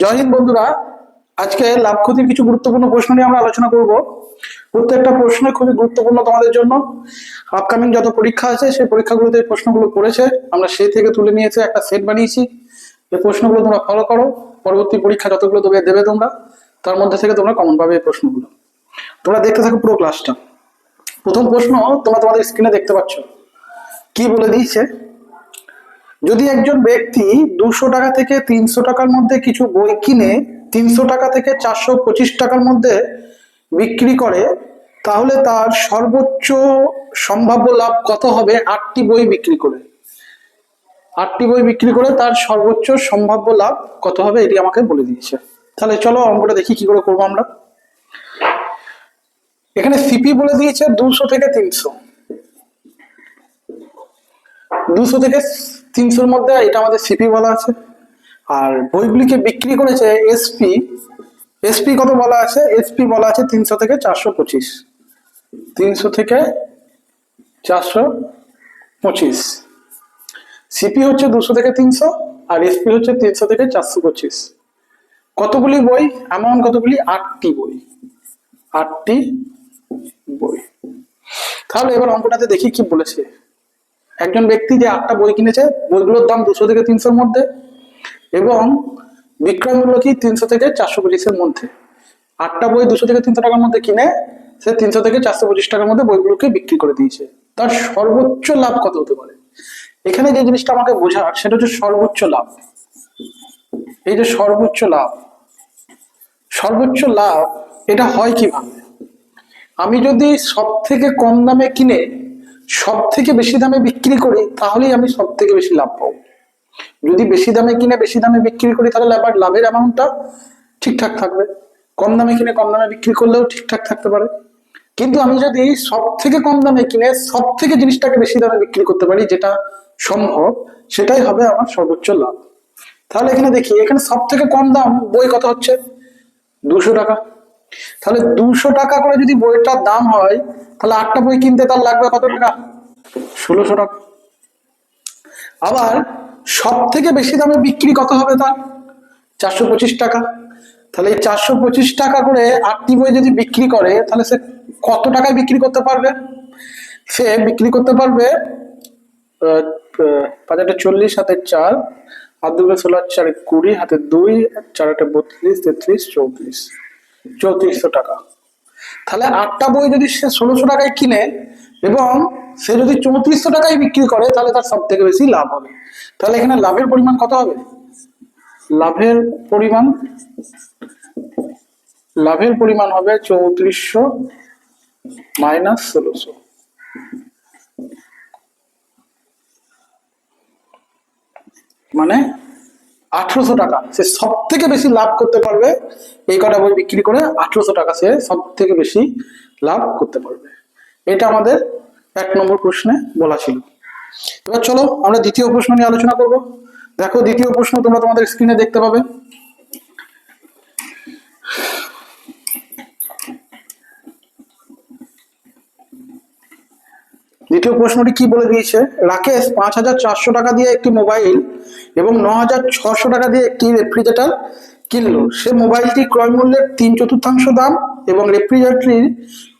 জয় বন্ধুরা, আজকে লাভ ক্ষতির কিছু গুরুত্বপূর্ণ প্রশ্ন নিয়ে আমরা আলোচনা করব। প্রত্যেকটা প্রশ্ন খুবই গুরুত্বপূর্ণ তোমাদের জন্য। আপকামিং যত পরীক্ষা আছে, সেই পরীক্ষাগুলোতে প্রশ্নগুলো পড়েছে। আমরা সেই থেকে তুলে নিয়েছে, একটা সেট বানিয়েছি। এই প্রশ্নগুলো তোমরা ফলো করো। পরবর্তী পরীক্ষা যতগুলো তোমরা দেবে তোমরা, তার মধ্যে থেকে তোমরা কমন পাবে এই প্রশ্নগুলো। তোমরা দেখতে থাকো পুরো ক্লাসটা প্রথম প্রশ্ন তোমরা তোমাদের স্ক্রিনে দেখতে পাচ্ছ। কি বলে দিয়েছে? যদি একজন ব্যক্তি দুশো টাকা থেকে তিনশো টাকার মধ্যে কিছু বই কিনে তিনশো টাকা থেকে চারশো পঁচিশ টাকার মধ্যে বিক্রি করে, তাহলে তার সর্বোচ্চ সম্ভাব্য লাভ কত হবে? আটটি বই বিক্রি করে। আটটি বই বিক্রি করে তার সর্বোচ্চ সম্ভাব্য লাভ কত হবে এটি আমাকে বলে দিয়েছে। তাহলে চলো অঙ্কটা দেখি কি করে করব আমরা। এখানে সিপি বলে দিয়েছে দুশো থেকে তিনশো। দুশো থেকে তিনশোর মধ্যে এটা আমাদের সিপি বলা আছে। আর বইগুলিকে বিক্রি করেছে এসপি এসপি কত বলা আছে? এসপি বলা আছে তিনশো থেকে চারশো পঁচিশ। তিনশো থেকে চারশো পঁচিশ। সিপি হচ্ছে দুশো থেকে তিনশো আর এসপি হচ্ছে তিনশো থেকে চারশো পঁচিশ। কতগুলি বই? অ্যামাউন্ট কতগুলি? আটটি বই। আটটি বই। তাহলে এবার অঙ্কটাতে দেখি কি বলেছে। একজন ব্যক্তি যে আটটা বই কিনেছে, বইগুলোর দাম দুশো থেকে তিনশোর মধ্যে এবং বিক্রয় মূল্য কি তিনশো থেকে চারশো পঁচিশের মধ্যে। আটটা বই দুশো থেকে তিনশো টাকার মধ্যে কিনে, সে তিনশো থেকে চারশো পঁচিশ টাকার মধ্যে বইগুলোকে বিক্রি করে দিয়েছে। তার সর্বোচ্চ লাভ কত হতে পারে? এখানে যে জিনিসটা আমাকে বোঝার, সেটা হচ্ছে সর্বোচ্চ লাভ। এই যে সর্বোচ্চ লাভ সর্বোচ্চ লাভ, এটা হয় কীভাবে? আমি যদি সব থেকে কম দামে কিনে সব থেকে বেশি দামে বিক্রি করি, তাহলেই আমি সব থেকে বেশি লাভ পাবো। যদি বেশি দামে কিনে বেশি দামে বিক্রি করি, তাহলে আবার লাভের অ্যামাউন্টটা ঠিকঠাক থাকবে। কম দামে কিনে কম দামে বিক্রি করলেও ঠিকঠাক থাকতে পারে। কিন্তু আমি যদি সব থেকে কম দামে কিনে সব থেকে জিনিসটাকে বেশি দামে বিক্রি করতে পারি, যেটা সম্ভব, সেটাই হবে আমার সর্বোচ্চ লাভ। তাহলে এখানে দেখি, এখানে সব থেকে কম দাম বই কত হচ্ছে? দুশো টাকা। তাহলে দুশো টাকা করে যদি বইটার দাম হয়, তাহলে আটটা বই কিনতে তার লাগবে কত টাকা? ষোলোশো টাকা। আবার সব থেকে বেশি দামে বিক্রি কত হবে তার চারশো পঁচিশ টাকা। তাহলে এই চারশো পঁচিশ টাকা করে আটটি বই যদি বিক্রি করে, তাহলে সে কত টাকায় বিক্রি করতে পারবে? সে বিক্রি করতে পারবে পাঁচ চল্লিশ, হাতে চার, হাত দুটো ষোলো আর চারে কুড়ি, হাতে দুই, চার আটে বত্রিশ, তেত্রিশ, চৌত্রিশ। চৌত্রিশশো টাকা। তাহলে আটটা বই যদি সে ষোলোশো টাকায় কিনে এবং সে যদি চৌত্রিশশো টাকায় বিক্রি করে, তাহলে তার সব থেকে বেশি লাভ হবে। তাহলে এখানে লাভের পরিমাণ কত হবে? লাভের পরিমাণ লাভের পরিমাণ হবে চৌত্রিশশো মাইনাস ষোলোশো। মানে আঠারোশো টাকা। সে সব থেকে বেশি লাভ করতে পারবে, এই কটা বই বিক্রি করে আঠারোশো টাকা সে সব থেকে বেশি লাভ করতে পারবে। এটা আমাদের এক নম্বর প্রশ্নে বলা ছিল। এবার চলো আমরা দ্বিতীয় প্রশ্ন নিয়ে আলোচনা করব। দেখো, দ্বিতীয় প্রশ্ন তোমরা তোমাদের স্ক্রিনে দেখতে পাবে। দ্বিতীয় প্রশ্নটি কি বলে দিয়েছে? রাকেশ, পাঁচ হাজার চারশো টাকা দিয়ে একটি মোবাইল এবং ন টাকা দিয়ে একটি রেফ্রিজারেটর কিনলো। সে মোবাইলটি ক্রয় মূল্যের তিন চতুর্থাংশ দাম এবং রেফ্রিজারেটরটির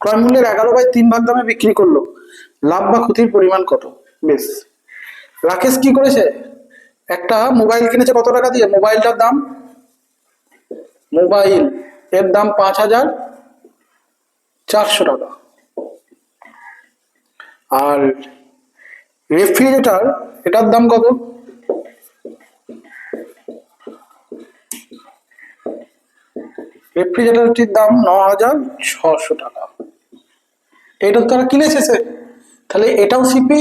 ক্রয় মূল্যের এগারো বাই তিন ভাগ দামে বিক্রি করল। লাভ বা ক্ষতির পরিমাণ কত? বেশ। রাকেশ কি করেছে? একটা মোবাইল কিনেছে কত টাকা দিয়ে? মোবাইলটার দাম? মোবাইল এর দাম পাঁচ হাজার চারশো টাকা। আর রেফ্রিজারেটর, এটার দাম কত? রেফ্রিজারেটরটির দাম ন হাজার ছশো টাকা। এটা তারা কিনেছে সে তাহলে এটাও সিপি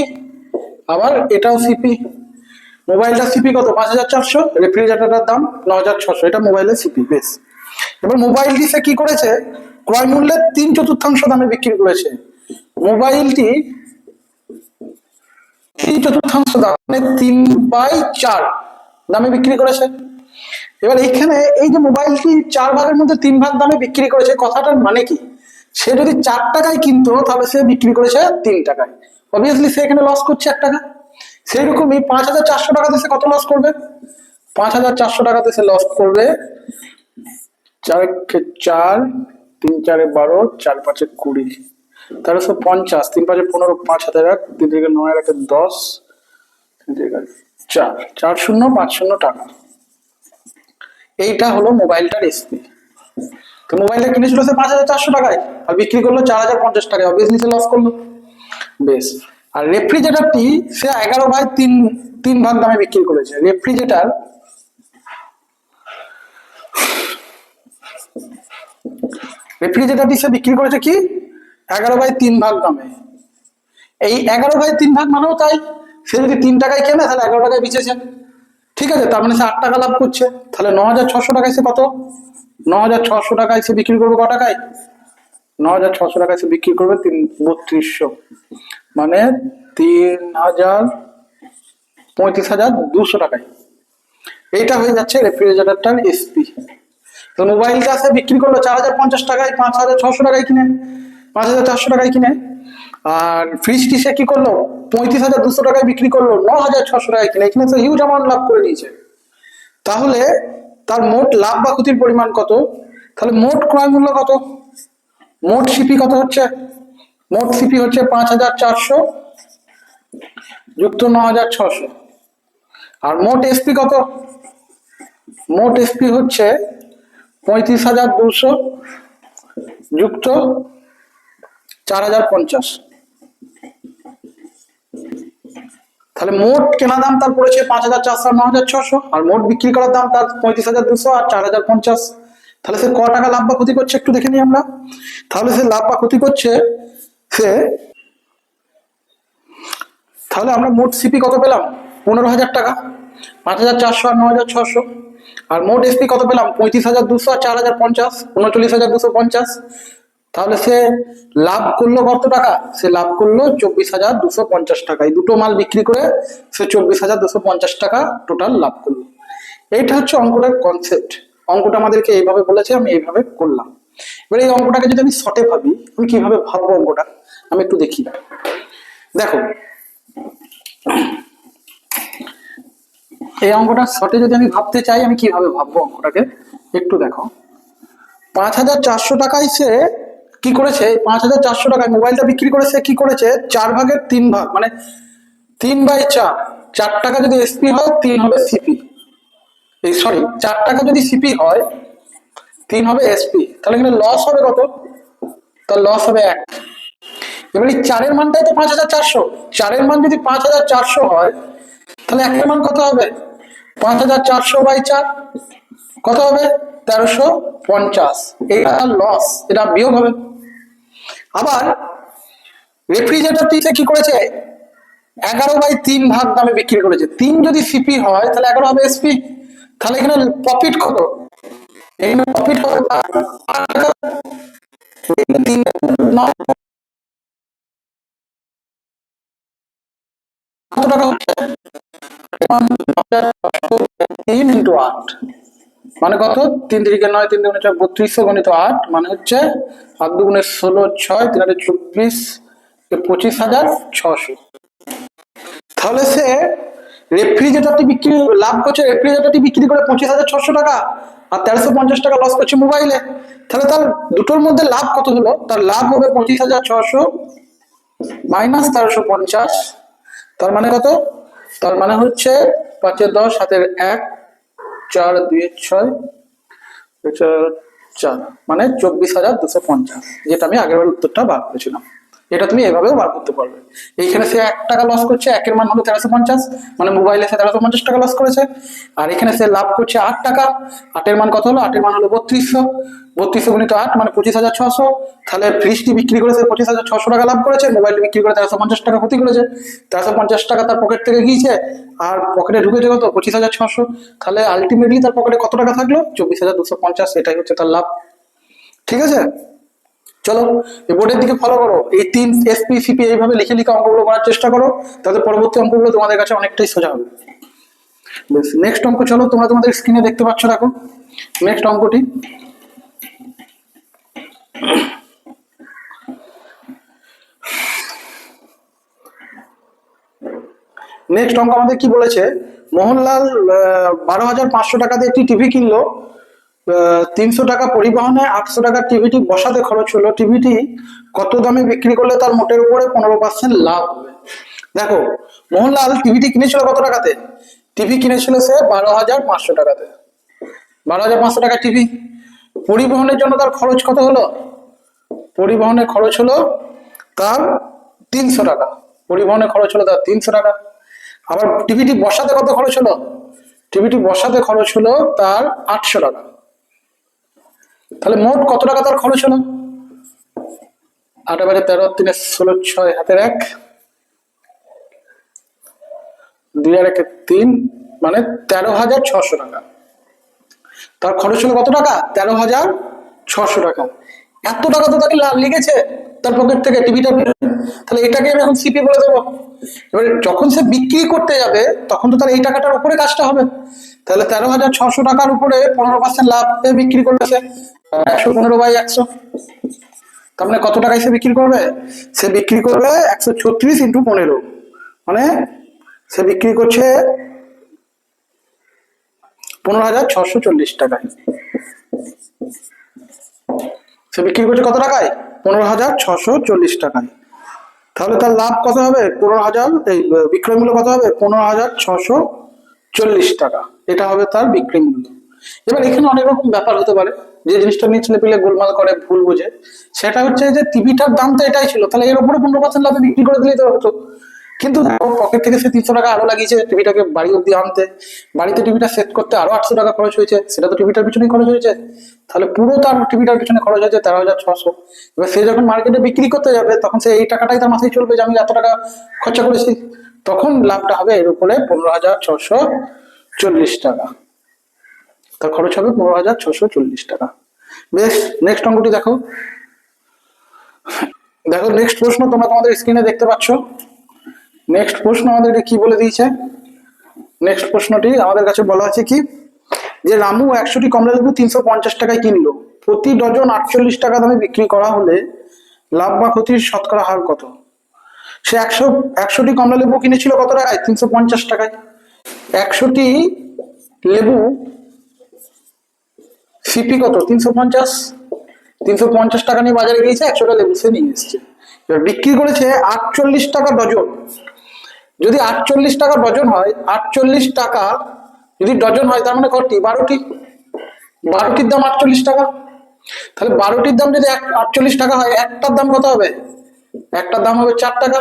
আবার এটাও সিপি মোবাইলটা সিপি কত? পাঁচ হাজার চারশো। রেফ্রিজারেটরের দাম ন হাজার ছশো। এটা মোবাইলের সিপি বেশ। এবার মোবাইলটি সে কি করেছে? ক্রয় মূল্যের তিন চতুর্থাংশ দামে বিক্রি করেছে। মোবাইলটি তিন চতুর্থাংশ দাম মানে তিন বাই চার দামে বিক্রি করেছে। এবার এইখানে এই যে মোবাইলটি চার ভাগের মধ্যে তিন ভাগ দামে বিক্রি করেছে, কথাটার মানে কি? সে যদি চার টাকায় কিনতো, তাহলে সে বিক্রি করেছে তিন টাকায়। অবভিয়াসলি সে এখানে লস করছে এক টাকা। সেই রকমই পাঁচ হাজার চারশো টাকাতে সে কত লস করবে? পাঁচ হাজার চারশো টাকাতে সে লস করবে চার চার, তিন চারে বারো, চার পাঁচে কুড়ি। তেরোশো পঞ্চাশ, তিন পাঁচে পনেরো, পাঁচ হাজার এক, তিন থেকে নয় এক দশ তিন থেকে চার চার শূন্য, পাঁচ শূন্য টাকা। এইটা হলো মোবাইলটার এসপি তো মোবাইলটা কিনেছিল সে পাঁচ হাজার চারশো টাকায়, আর বিক্রি করল চার হাজার পঞ্চাশ টাকায় অবভিয়াসলি সে লস করল। বেশ। আর রেফ্রিজারেটরটি সে এগারো বাই তিন তিন ভাগ দামে বিক্রি করেছে। রেফ্রিজারেটর রেফ্রিজারেটরটি সে বিক্রি করেছে কি? এগারো বাই তিন ভাগ দামে। এই এগারো বাই তিন ভাগ মানেও তাই। সে যদি তিন টাকায় কেনে, তাহলে এগারো টাকায় বেচেছে ঠিক আছে, তার মানে সে আট টাকা লাভ করছে। তাহলে ন হাজার ছশো টাকায় সে কত? ন হাজার ছশো টাকায় সে বিক্রি করবে ক টাকায়? ন হাজার ছশো টাকায় সে বিক্রি করবে তিন, বত্রিশশো। মানে তিন হাজার পঁয়ত্রিশ হাজার দুশো টাকায়। এইটা হয়ে যাচ্ছে রেফ্রিজারেটরটার এসপি তো মোবাইলটা সে বিক্রি করল চার হাজার পঞ্চাশ টাকায়, পাঁচ হাজার ছশো টাকায় কিনে। পাঁচ হাজার চারশো টাকায় কিনে। আর ফ্রিজটি সে কি করল? পঁয়ত্রিশ হাজার দুশো টাকায় বিক্রি করল ন হাজার ছশো টাকায় কিনে। এখানে হিউজ অ্যামাউন্ট লাভ করে নিয়েছে তাহলে তার মোট লাভ বা ক্ষতির পরিমাণ কত? তাহলে মোট ক্রয় মূল্য কত? মোট সিপি কত হচ্ছে? মোট সিপি হচ্ছে পাঁচ হাজার চারশো, যুক্ত ন হাজার ছশো। আর মোট এসপি কত? মোট এসপি হচ্ছে পঁয়ত্রিশ হাজার দুশো, যুক্ত চার হাজার পঞ্চাশ। তাহলে মোট কেনা দাম তার পড়েছে পাঁচ হাজার চারশো ন হাজার ছশো, আর মোট বিক্রি করার দাম তার পঁয়ত্রিশ হাজার দুশো আর চার হাজার পঞ্চাশ। তাহলে সে ক টাকা লাভ বা ক্ষতি করছে একটু দেখে নিই আমরা। তাহলে সে লাভ বা ক্ষতি করছে, সে তাহলে আমরা মোট সিপি কত পেলাম? পনেরো হাজার টাকা, পাঁচ হাজার চারশো আর ন হাজার ছশো। আর মোট এসপি কত পেলাম? পঁয়ত্রিশ হাজার দুশো আর চার হাজার পঞ্চাশ, উনচল্লিশ হাজার দুশো পঞ্চাশ। তাহলে সে লাভ করল কত টাকা? সে লাভ করল চব্বিশ হাজার দুশো পঞ্চাশ টাকা। এই দুটো মাল বিক্রি করে সে চব্বিশ হাজার দুশো পঞ্চাশ টাকা টোটাল লাভ করল। এইটা হচ্ছে অঙ্কটার কনসেপ্ট অঙ্কটা আমাদেরকে এইভাবে বলেছে, আমি এইভাবে করলাম। এবার এই অঙ্কটাকে যদি আমি শর্টে ভাবি, আমি কীভাবে ভাববো অঙ্কটা? আমি একটু দেখি। দেখো, এই অঙ্কটা শর্টে যদি আমি ভাবতে চাই, আমি কীভাবে ভাববো অঙ্কটাকে? একটু দেখো। পাঁচ হাজার চারশো টাকায় সে কি করেছে? পাঁচ হাজার চারশো টাকায় মোবাইলটা বিক্রি করেছে, কি করেছে? চার ভাগের তিন ভাগ মানে তিন বাই চার। চার টাকা যদি এসপি হয়, তিন হবে সিপি এই সরি চার টাকা যদি সিপি হয়, তিন হবে এসপি তাহলে এখানে লস হবে কত? তার লস হবে এক। এবার এই চারের মানটাই তো পাঁচ হাজার চারশো। চারের মান যদি পাঁচ হাজার চারশো হয়, তাহলে একের মান কত হবে? পাঁচ হাজার চারশো বাই চার, কত হবে? তেরোশো পঞ্চাশ। এটা লস এটা বিয়োগ হবে। আবার রেফ্রিজারেটরটি সে কি করেছে এগারো বাই তিন ভাগ দামে বিক্রি করেছে তিন যদি সিপি হয় তাহলে এগারো হবে এসপি তাহলে এখানে প্রফিট কত এখানে প্রফিট হবে কত টাকা হচ্ছে মানে কত? তিন তিরিকে নয়, তিন দুগুণে ছয় বত্রিশশো গণিত আট মানে হচ্ছে আট দুগুণে ষোলো, ছয়, তিন চব্বিশ পঁচিশ হাজার ছশো। তাহলে সে রেফ্রিজারেটরটি বিক্রি লাভ করছে, রেফ্রিজারেটরটি বিক্রি করে পঁচিশ হাজার ছশো টাকা আর তেরোশো পঞ্চাশ টাকা লস করছে মোবাইলে তাহলে তার দুটোর মধ্যে লাভ কত হলো? তার লাভ হবে পঁচিশ হাজার ছশো মাইনাস তেরোশো পঞ্চাশ। তার মানে কত? তার মানে হচ্ছে পাঁচের দশ হাতের এক চার, দুই, ছয় চার চার মানে চব্বিশ হাজার দুশো পঞ্চাশ, যেটা আমি আগের বার উত্তরটা বার করেছিলাম। এটা তুমি এভাবেও বার করতে পারবে। এইখানে সে এক টাকা লস করছে, একের মান হলো তেরোশো পঞ্চাশ মানে মোবাইলে সে তেরোশো পঞ্চাশ টাকা লস করেছে। আর এখানে সে লাভ করছে আট টাকা, আটের মান কত হলো? আটের মান হলো বত্রিশশো। বত্রিশশো গুণিত আট মানে পঁচিশ হাজার ছশো। তাহলে ফ্রিজটি বিক্রি করে সে পঁচিশ হাজার ছশো টাকা লাভ করেছে মোবাইলটি বিক্রি করে তেরোশো পঞ্চাশ টাকা ক্ষতি করেছে। তেরোশো পঞ্চাশ টাকা তার পকেট থেকে গিয়েছে, আর পকেটে ঢুকেছে কত? পঁচিশ হাজার ছশো। তাহলে আলটিমেটলি তার পকেটে কত টাকা থাকল? চব্বিশ হাজার দুশো পঞ্চাশ, এটাই হচ্ছে তার লাভ। ঠিক আছে? চলো বোর্ডের দিকে ফলো করো। এই তিন এসপি সিপি এইভাবে লিখে লিখে অঙ্কগুলো করার চেষ্টা করো, তাতে পরবর্তী অঙ্কগুলো তোমাদের কাছে অনেকটাই সোজা হবে। বেশ নেক্সট অঙ্ক চলো, তোমরা তোমাদের স্ক্রিনে দেখতে পাচ্ছ, দেখো। নেক্সট অঙ্কটি। নেক্সট অঙ্ক আমাদের কি বলেছে? মোহনলাল বারো হাজার পাঁচশো টাকা দিয়ে একটি টিভি কিনলো। তিনশো টাকা পরিবহনে আটশো টাকা টিভিটি বসাতে খরচ হলো। টিভিটি কত দামে বিক্রি করলে তার মোটের উপরে পনেরো পার্সেন্ট লাভ হবে? দেখো, মোহনলাল টিভিটি কিনেছিল কত টাকাতে? টিভি কিনেছিল সে বারো হাজার পাঁচশো টাকাতে। বারো হাজার পাঁচশো টাকা টিভি পরিবহনের জন্য তার খরচ কত হলো? পরিবহনের খরচ হলো তার তিনশো টাকা। পরিবহনের খরচ হলো তার তিনশো টাকা। আবার টিভিটি বসাতে কত খরচ হলো? টিভিটি বসাতে খরচ হলো তার আটশো টাকা। তাহলে মোট কত টাকা তার খরচ হলো? আট বারে তেরো, তিনে ষোলো, ছয়, হাতের এক। দুই আর একে তিন মানে তেরো হাজার ছশো টাকা। তার খরচ হলো কত টাকা? তেরো হাজার ছশো টাকা। এত টাকা তো তাকে লাভ লেগেছে তার পকেট থেকে টিভিটা তাহলে এটাকে আমি এখন সিপি বলে দেবো। এবারে যখন সে বিক্রি করতে যাবে, তখন তো তার এই টাকাটার উপরে কাজটা হবে। তাহলে তেরো হাজার ছশো টাকার উপরে পনেরো পার্সেন্ট লাভ বিক্রি করবে সে। একশো পনেরো বাই একশো। তার কত টাকায় সে বিক্রি করবে? সে বিক্রি করবে একশো ছত্রিশ ইন্টু পনেরো। মানে সে বিক্রি করছে পনেরো হাজার ছশো চল্লিশ টাকায়। সে বিক্রি করছে কত টাকায়? পনেরো হাজার ছশো চল্লিশ টাকায়। তাহলে তার লাভ কত হবে? পনেরো হাজার, এই, বিক্রয় মূল্য কত হবে? পনেরো হাজার ছশো চল্লিশ টাকা। এটা হবে তার বিক্রয় মূল্য। এবার এখানে অনেক রকম ব্যাপার হতে পারে। যে জিনিসটা নিয়ে ছেলে পেলে গোলমাল করে, ভুল বোঝে। সেটা হচ্ছে যে টিভিটার দাম তো এটাই ছিল। তাহলে এর উপরে পনেরো পার্সেন্ট লাভে বিক্রি করে দিলেই তো হতো। কিন্তু পকেট থেকে সে তিনশো টাকা আরও লাগিয়েছে টিভিটাকে বাড়ি অব্দি আনতে। বাড়িতে টিভিটা সেট করতে আরও আটশো টাকা খরচ হয়েছে। সেটা তো টিভিটার পিছনেই খরচ হয়েছে। তাহলে পুরো তার টিভিটার পিছনে খরচ হয়েছে তেরো হাজার ছশো। এবার সে যখন মার্কেটে বিক্রি করতে যাবে, তখন সে এই টাকাটাই তার মাথায় চলবে যে আমি এত টাকা খরচা করেছি। তখন লাভটা হবে এর উপরে পনেরো হাজার ছশো চল্লিশ টাকা। তার খরচ হবে পনেরো হাজার ছশো চল্লিশ টাকা। বেশ নেক্সট অঙ্কটি দেখো। দেখো নেক্সট প্রশ্ন তোমরা তোমাদের স্ক্রিনে দেখতে পাচ্ছ। নেক্সট প্রশ্ন আমাদের কি বলে দিয়েছে? নেক্সট প্রশ্নটি আমাদের কাছে বলা আছে কি? যে রামু একশোটি কমলা লেবু তিনশো পঞ্চাশ টাকায় কিনলো। প্রতি ডজন আটচল্লিশ টাকা দামে বিক্রি করা হলে লাভ বা ক্ষতির শতকরা হার কত? সে একশো, একশোটি কমলা লেবু কিনেছিল কত টাকায়? তিনশো পঞ্চাশ টাকায়। একশোটি লেবু সিপি কত? তিনশো পঞ্চাশ? তিনশো পঞ্চাশ টাকা নিয়ে বাজারে গিয়েছে একশোটা লেবু সে নিয়ে এসছে। এবার বিক্রি করেছে আটচল্লিশ টাকা ডজন। যদি আটচল্লিশ টাকা ডজন হয়, আটচল্লিশ টাকা যদি ডজন হয়, তার মানে কটি? বারোটি। বারোটির দাম আটচল্লিশ টাকা। তাহলে বারোটির দাম যদি আটচল্লিশ টাকা হয়, একটার দাম কত হবে? একটার দাম হবে চার টাকা।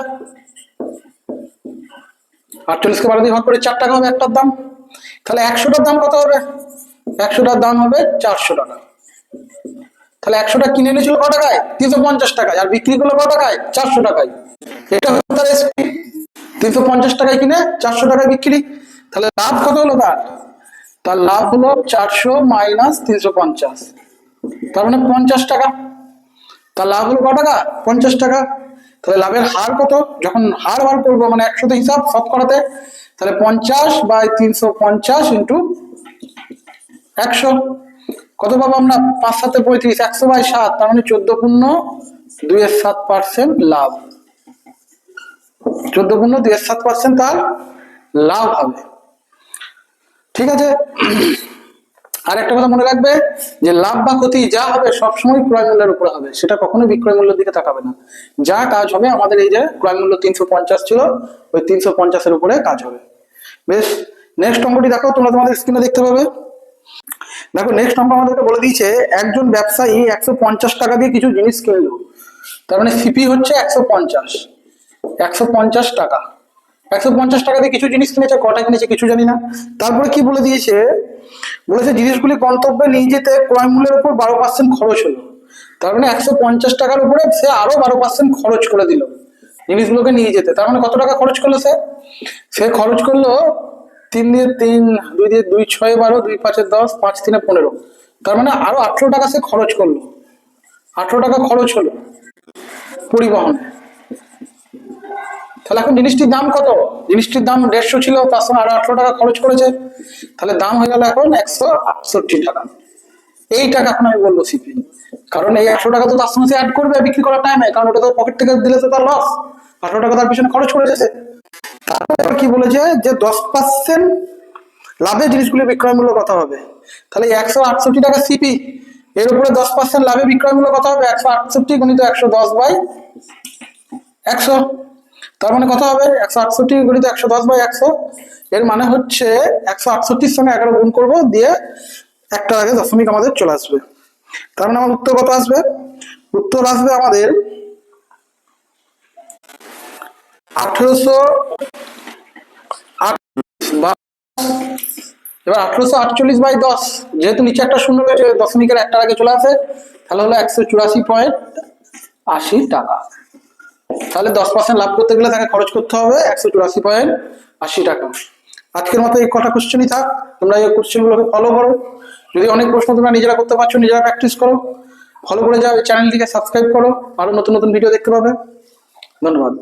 আটচল্লিশকে বারো দিয়ে ভাগ করে চার টাকা হবে একটার দাম। তাহলে একশোটার দাম কত হবে? একশোটার দাম হবে চারশো টাকা। তাহলে একশোটা কিনে এনেছিল ক টাকায়? তিনশো পঞ্চাশ টাকায়। আর বিক্রি করল ক টাকায়? চারশো টাকায়। এটা হলো তার SP তিনশো পঞ্চাশ টাকায় কিনে চারশো টাকায় বিক্রি। তাহলে লাভ কত হলো তার? তার লাভ হলো চারশো মাইনাস তিনশো পঞ্চাশ। তার মানে পঞ্চাশ টাকা। তার লাভ হলো ক টাকা? পঞ্চাশ টাকা। তাহলে লাভের হার কত? যখন হার বার করব মানে একশোতে হিসাব শতকরাতে, তাহলে পঞ্চাশ বাই তিনশো পঞ্চাশ ইন্টু একশো? কত পাবো আমরা? পাঁচ সাথে পঁয়ত্রিশ, একশো বাই সাত, তার মানে চোদ্দ পূর্ণ দুই এর সাত পার্সেন্ট লাভ। চোদ্দ পূর্ণ দুই এর সাত পার্সেন্ট তার লাভ হবে। ঠিক আছে? আর একটা কথা মনে রাখবে যে লাভ বা ক্ষতি যা হবে সবসময় ক্রয় মূল্যের উপরে হবে, সেটা কখনোই বিক্রয় মূল্যের দিকে তাকাবে না। যা কাজ হবে আমাদের এই যে ক্রয় মূল্য তিনশো পঞ্চাশ ছিল, ওই তিনশো পঞ্চাশের উপরে কাজ হবে। বেশ নেক্সট অঙ্কটি দেখো, তোমরা তোমাদের স্ক্রিনে দেখতে পাবে। দেখো নেক্সট অঙ্ক আমাদেরকে বলে দিয়েছে, একজন ব্যবসায়ী একশো পঞ্চাশ টাকা দিয়ে কিছু জিনিস কিনলো। তার মানে সিপি হচ্ছে একশো পঞ্চাশ। একশো পঞ্চাশ টাকা। একশো পঞ্চাশ টাকা দিয়ে কিছু জিনিস কিনেছে, কটা কিনেছে কিছু জানি না। তারপরে কি বলে দিয়েছে? বলেছে, জিনিসগুলি গন্তব্যে নিয়ে যেতে ক্রয় মূল্যের উপর বারো পার্সেন্ট খরচ হলো। তার মানে একশো পঞ্চাশ টাকার উপরে সে আরও বারো পার্সেন্ট খরচ করে দিল জিনিসগুলোকে নিয়ে যেতে। তার মানে কত টাকা খরচ করল সে? সে খরচ করল তিন দিয়ে তিন, দুই দিয়ে দুই, ছয়, বারো, দুই, পাঁচে দশ, পাঁচ, তিনে পনেরো। তার মানে আরও আঠেরো টাকা সে খরচ করল। আঠেরো টাকা খরচ হলো পরিবহনে। তাহলে এখন জিনিসটির দাম কত? জিনিসটির দাম দেড়শো ছিল, তার সঙ্গে আরও আঠেরো টাকা খরচ করেছে। তাহলে দাম হয়ে গেল এখন একশো আটষট্টি টাকা। এই টাকা এখন আমি বলব সিপি কারণ এই একশো টাকা তো তার সঙ্গে অ্যাড করবে, বিক্রি করার টাইমে কারণ ওটা তো পকেট থেকে দিলে তো তার লস আঠারো টাকা তার পিছনে খরচ করেছে কি বলেছে? যে দশ পার্সেন্ট লাভে জিনিসগুলি বিক্রয় মূল্য কত হবে। তাহলে একশো আটষট্টি টাকা সিপি এর উপরে দশ পার্সেন্ট লাভে বিক্রয় মূল্য কত হবে, একশো আটষট্টি গুণিত একশো দশ বাই একশো। তার মানে কত হবে একশো আটষট্টি গুণিত একশো দশ বাই একশো। এর মানে হচ্ছে একশো আটষট্টির সঙ্গে এগারো গুণ করব, দিয়ে একটা আগে দশমিক আমাদের চলে আসবে। তার মানে আমার উত্তর কত আসবে? উত্তর আসবে আমাদের আঠেরোশো এবার আটচল্লিশ বাই দশ, যেহেতু নিচে একটা শূন্য আগে চলে আসে, তাহলে হলো একশো চুরাশি পয়েন্ট আশি টাকা। তাহলে দশ পার্সেন্ট লাভ করতে গেলে তাকে খরচ করতে হবে একশো চুরাশি পয়েন্ট আশি টাকা। আজকের মতো এই কটা কোশ্চেনই থাক, তোমরা এই কোশ্চেনগুলোকে ফলো করো। যদি অনেক প্রশ্ন তোমরা নিজেরা করতে পারছ, নিজেরা প্র্যাকটিস করো। ফলো করে যাও চ্যানেলটিকে সাবস্ক্রাইব করো। আরও নতুন নতুন ভিডিও দেখতে পাবে। ধন্যবাদ।